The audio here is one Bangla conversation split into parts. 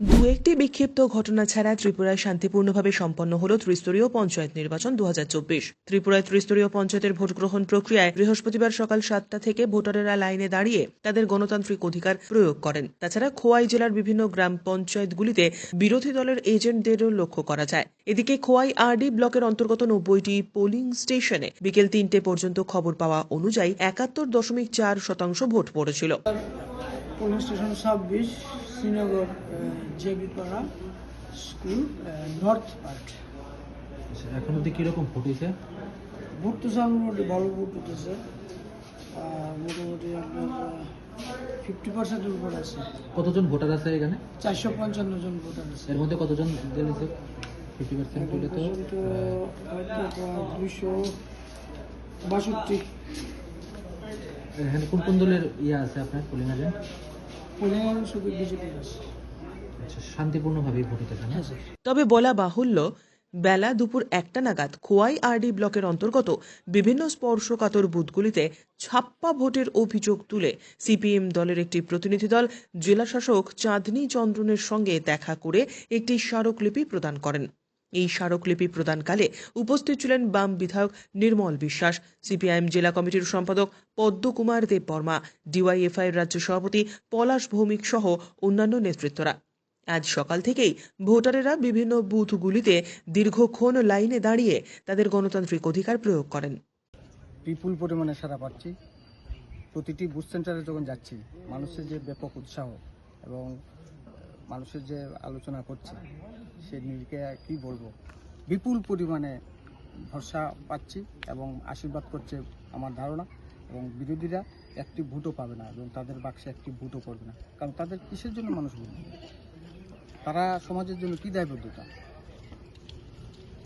দু একটি বিক্ষিপ্ত ঘটনা ছাড়া ত্রিপুরায় শান্তিপূর্ণভাবে সম্পন্ন হল ত্রিস্তরীয় পঞ্চায়েত নির্বাচন দু ত্রিপুরায় ত্রিস্তরীয় পঞ্চায়েতের ভোট গ্রহণ প্রক্রিয়ায় বৃহস্পতিবার সকাল সাতটা থেকে ভোটারেরা লাইনে দাঁড়িয়ে তাদের গণতান্ত্রিক অধিকার প্রয়োগ করেন। তাছাড়া খোয়াই জেলার বিভিন্ন গ্রাম পঞ্চায়েতগুলিতে বিরোধী দলের এজেন্টদেরও লক্ষ্য করা যায়। এদিকে খোয়াই আরডি ব্লকের অন্তর্গত নব্বইটি পোলিং স্টেশনে বিকেল তিনটে পর্যন্ত খবর পাওয়া অনুযায়ী একাত্তর দশমিক চার শতাংশ ভোট পড়েছিল। পুলিশ স্টেশন ছাব্বিশ শ্রীনগর জেবি পাড়া স্কুল নর্থ পার্ট। আচ্ছা, এখন অব্দি কীরকম ফুটেছে ভোট তো স্যার মোটামুটি ভালো ভোট উঠেছে। মোটামুটি আপনার ফিফটি পার্সেন্টের উপর আছে। কতজন ভোটার আছে এখানে? চারশো পঞ্চান্ন জন ভোটার আছে। এর মধ্যে কতজন দিয়েছে ফিফটি পার্সেন্ট হলে তো দুইশো বাষট্টি। এখানে কোন কোন দলের ইয়ে আছে আপনার পোলিং এজেন্ট শুধু বিজেপি আচ্ছা ভোট হ্যাঁ তবে বলা বাহুল্য বেলা দুপুর একটা নাগাদ খোয়াই আরডি ব্লকের অন্তর্গত বিভিন্ন স্পর্শকাতর বুথগুলিতে ছাপ্পা ভোটের অভিযোগ তুলে সিপিএম দলের একটি প্রতিনিধি দল জেলাশাসক চাঁদনী চন্দ্রনের সঙ্গে দেখা করে একটি স্মারকলিপি প্রদান করেন। এই স্মারকলিপি প্রদানকালে উপস্থিত ছিলেন বাম বিধায়ক নির্মল বিশ্বাস, সিপিআইএম জেলা কমিটির সম্পাদক পদ্মকুমার দেব বর্মা, ডিওয়াইএফআই রাজ্য সভাপতি পলাশ ভৌমিক সহ অন্যান্য নেতৃত্বরা। আজ সকাল থেকেই ভোটারেরা বিভিন্ন বুথগুলিতে দীর্ঘক্ষণ লাইনে দাঁড়িয়ে তাদের গণতান্ত্রিক অধিকার প্রয়োগ করেন। বিপুল পরিমাণে সারা পাচ্ছি। প্রতিটি বুথ সেন্টারে যখন যাচ্ছি, মানুষের যে ব্যাপক উৎসাহ এবং মানুষের যে আলোচনা করছে, সে নিরিখে কি বলব? বিপুল পরিমাণে ভরসা পাচ্ছি এবং আশীর্বাদ করছে আমার ধারণা এবং বিরোধীরা একটি ভোটও পাবে না এবং তাদের বাক্সে একটি ভোটও করবে না। কারণ তাদের কিসের জন্য মানুষ ভোট? তারা সমাজের জন্য কি দায়বদ্ধতা?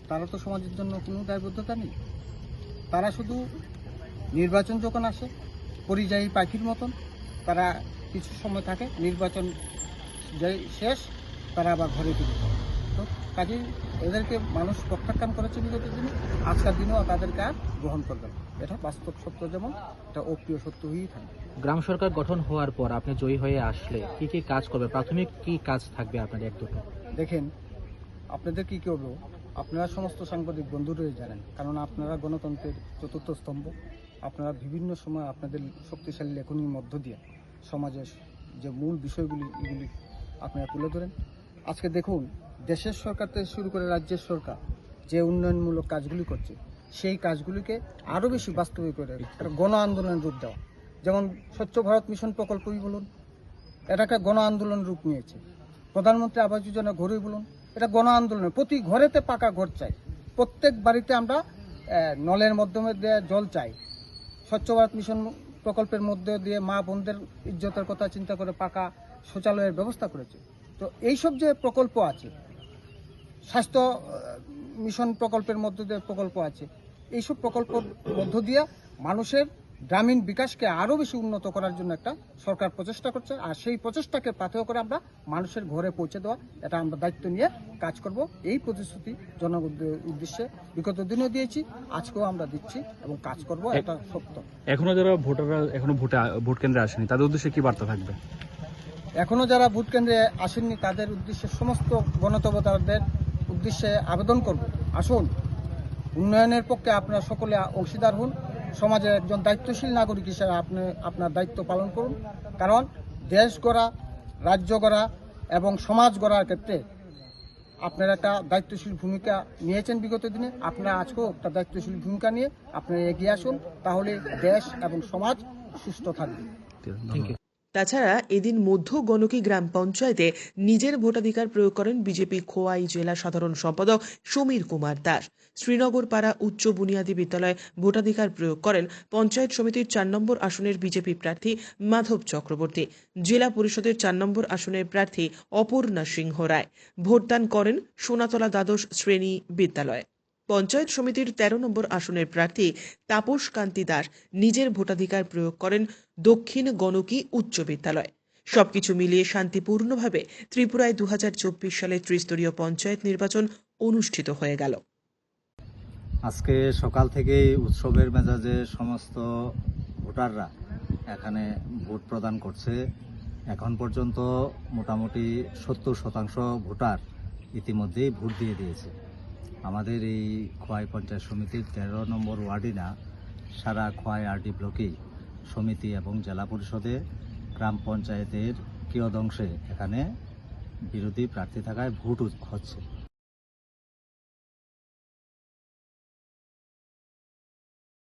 তারা তো সমাজের জন্য কোনো দায়বদ্ধতা নেই। তারা শুধু নির্বাচন যখন আসে, পরিযায়ী পাখির মতন, তারা কিছু সময় থাকে নির্বাচন শেষ তারা আবার ঘরে ফিরে যায়। তো কাজেই এদেরকে মানুষ প্রত্যাখ্যান করেছে বিগত দিনে আজকের দিনেও তাদেরকে আর গ্রহণ করবে এটা বাস্তব সত্য যেমন এটা অপ্রিয় সত্য হয়েই থাকবে গ্রাম সরকার গঠন হওয়ার পর আপনি জয়ী হয়ে আসলে কি কি কাজ করবে? প্রাথমিক কি কাজ থাকবে আপনার এক দুটো দেখেন আপনাদের কি করব আপনারা সমস্ত সাংবাদিক বন্ধুরাই জানেন কারণ আপনারা গণতন্ত্রের চতুর্থ স্তম্ভ। আপনারা বিভিন্ন সময় আপনাদের শক্তিশালী লেখনীর মধ্য দিয়ে সমাজের যে মূল বিষয়গুলি এগুলি আপনারা তুলে ধরেন। আজকে দেখুন, দেশের সরকার থেকে শুরু করে রাজ্যের সরকার যে উন্নয়নমূলক কাজগুলি করছে, সেই কাজগুলিকে আরও বেশি বাস্তবিক করে গণ আন্দোলনের রূপ দেওয়া। যেমন স্বচ্ছ ভারত মিশন প্রকল্পই বলুন, এটা একটা গণ আন্দোলন রূপ নিয়েছে। প্রধানমন্ত্রী আবাস যোজনা ঘরই বলুন, এটা গণ আন্দোলন, প্রতি ঘরেতে পাকা ঘর চাই। প্রত্যেক বাড়িতে আমরা নলের মাধ্যমে জল চাই। স্বচ্ছ ভারত মিশন প্রকল্পের মধ্যে দিয়ে মা বোনদের ইজ্জতের কথা চিন্তা করে পাকা শৌচালয়ের ব্যবস্থা করেছে। তো এইসব যে প্রকল্প আছে, স্বাস্থ্য মিশন প্রকল্পের মধ্য দিয়ে প্রকল্প আছে, এইসব প্রকল্পর মধ্য দিয়ে মানুষের গ্রামীণ বিকাশকে আরও বেশি উন্নত করার জন্য একটা সরকার প্রচেষ্টা করছে। আর সেই প্রচেষ্টাকে পাথেয় করে আমরা মানুষের ঘরে পৌঁছে দেওয়া এটা আমরা দায়িত্ব নিয়ে কাজ করব। এই প্রতিশ্রুতি জনগণের উদ্দেশ্যে বিগত দিনেও দিয়েছি আজকেও আমরা দিচ্ছি এবং কাজ করব এটা সত্য। এখনও যারা ভোটাররা এখনও ভোটে ভোট কেন্দ্রে আসেনি তাদের উদ্দেশ্যে কি বার্তা থাকবে? এখনও যারা ভোট কেন্দ্রে আসেননি তাদের উদ্দেশ্যে সমস্ত গণতবতারদের উদ্দেশ্যে আবেদন করব। আসুন উন্নয়নের পক্ষে আপনারা সকলে অংশীদার হন সমাজের একজন দায়িত্বশীল নাগরিক হিসেবে আপনি আপনার দায়িত্ব পালন করুন। কারণ দেশ গড়া, রাজ্য গড়া এবং সমাজ গড়ার ক্ষেত্রে আপনার একটা দায়িত্বশীল ভূমিকা নিয়েছেন বিগত দিনে। আপনারা আজকেও একটা দায়িত্বশীল ভূমিকা নিয়ে আপনারা এগিয়ে আসুন, তাহলে দেশ এবং সমাজ সুস্থ থাকবে। থ্যাংক ইউ তাছাড়া এদিন মধ্য গণকি গ্রাম পঞ্চায়েতে নিজের ভোটাধিকার প্রয়োগ করেন বিজেপি খোয়াই জেলা সাধারণ সম্পাদক সমীর কুমার দাস। শ্রীনগর পাড়া উচ্চ বুনিয়াদী বিদ্যালয়ে ভোটাধিকার প্রয়োগ করেন পঞ্চায়েত সমিতির চার নম্বর আসনের বিজেপি প্রার্থী মাধব চক্রবর্তী। জেলা পরিষদের চার নম্বর আসনের প্রার্থী অপর্ণা সিংহ রায়। ভোটদান করেন সোনাতলা দ্বাদশ শ্রেণি বিদ্যালয়ে। পঞ্চায়েত সমিতির তেরো নম্বর আসনের প্রার্থী তাপস কান্তি দাস নিজের ভোটাধিকার প্রয়োগ করেন দক্ষিণ গণকি উচ্চ বিদ্যালয়। সবকিছু মিলিয়ে শান্তিপূর্ণভাবে ত্রিপুরায় দু সালে ত্রিস্তরীয় পঞ্চায়েত নির্বাচন অনুষ্ঠিত হয়ে গেল। আজকে সকাল থেকেই উৎসবের মেজাজে সমস্ত ভোটাররা এখানে ভোট প্রদান করছে। এখন পর্যন্ত মোটামুটি সত্তর শতাংশ ভোটার ইতিমধ্যেই ভোট দিয়ে দিয়েছে। আমাদের এই খোয়াই পঞ্চায়েত সমিতির তেরো নম্বর ওয়ার্ডই না, সারা খোয়াই আরডি ব্লকেই, সমিতি এবং জেলা পরিষদে, গ্রাম পঞ্চায়েতের কিয়দংশে এখানে বিরোধী প্রার্থী থাকায় ভোট হচ্ছে।